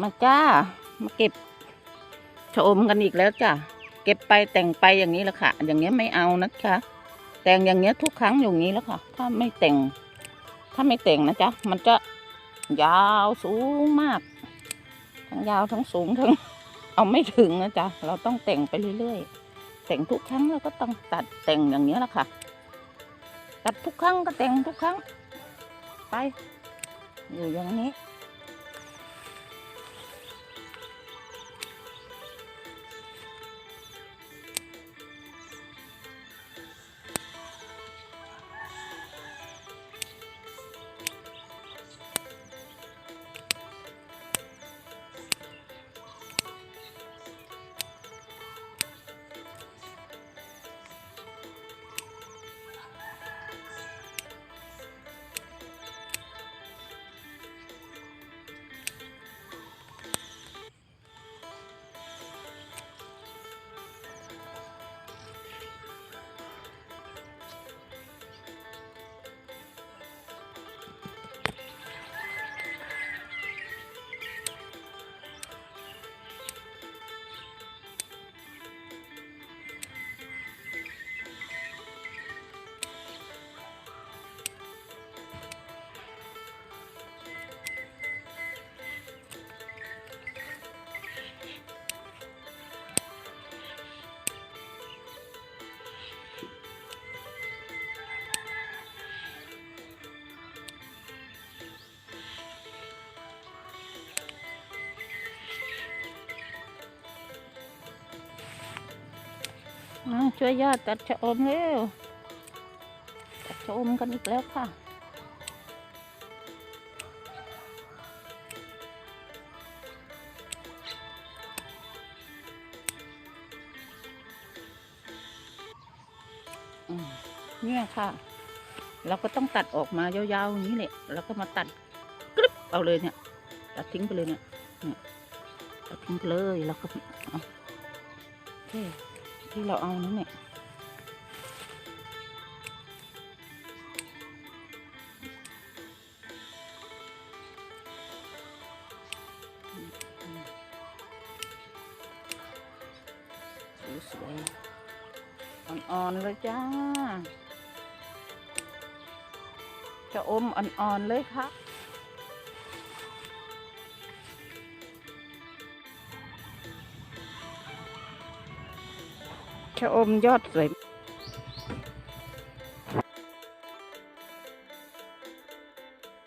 มาจ้า มาเก็บชะอมกันอีกแล้วจ้ะ เก็บไปแต่งไปอย่างนี้แหละค่ะ อย่างเงี้ยไม่เอานะคะ แต่งอย่างเงี้ยทุกครั้งอย่างนี้แล้วค่ะ ถ้าไม่แต่ง ถ้าไม่แต่งนะจ๊ะ มันจะยาวสูงมาก ทั้งยาวทั้งสูงทั้ง เอาไม่ถึงนะจ๊ะ เราต้องแต่งไปเรื่อยๆ แต่งทุกครั้งเราก็ต้องตัดแต่งอย่างนี้แหละค่ะ ตัดทุกครั้งก็แต่งทุกครั้ง ไป อยู่อย่างนี้ ช่วยญาติตัดชะอมเร็วตัดชะอมกันอีกแล้วค่ะ เนี่ยค่ะ เราก็ต้องตัดออกมายาวๆอย่างนี้แหละแล้วก็มาตัดกรึบเอาเลยเนี่ย ตัดทิ้งไปเลยเนี่ยเนี่ยตัดทิ้งไปเลยแล้วก็เอาโอเค ที่เราเอานั่นเนี่ยสวยๆอ่อนๆเลยจ้า จะอมอ่อนๆเลยค่ะ ชะอมยอดสวย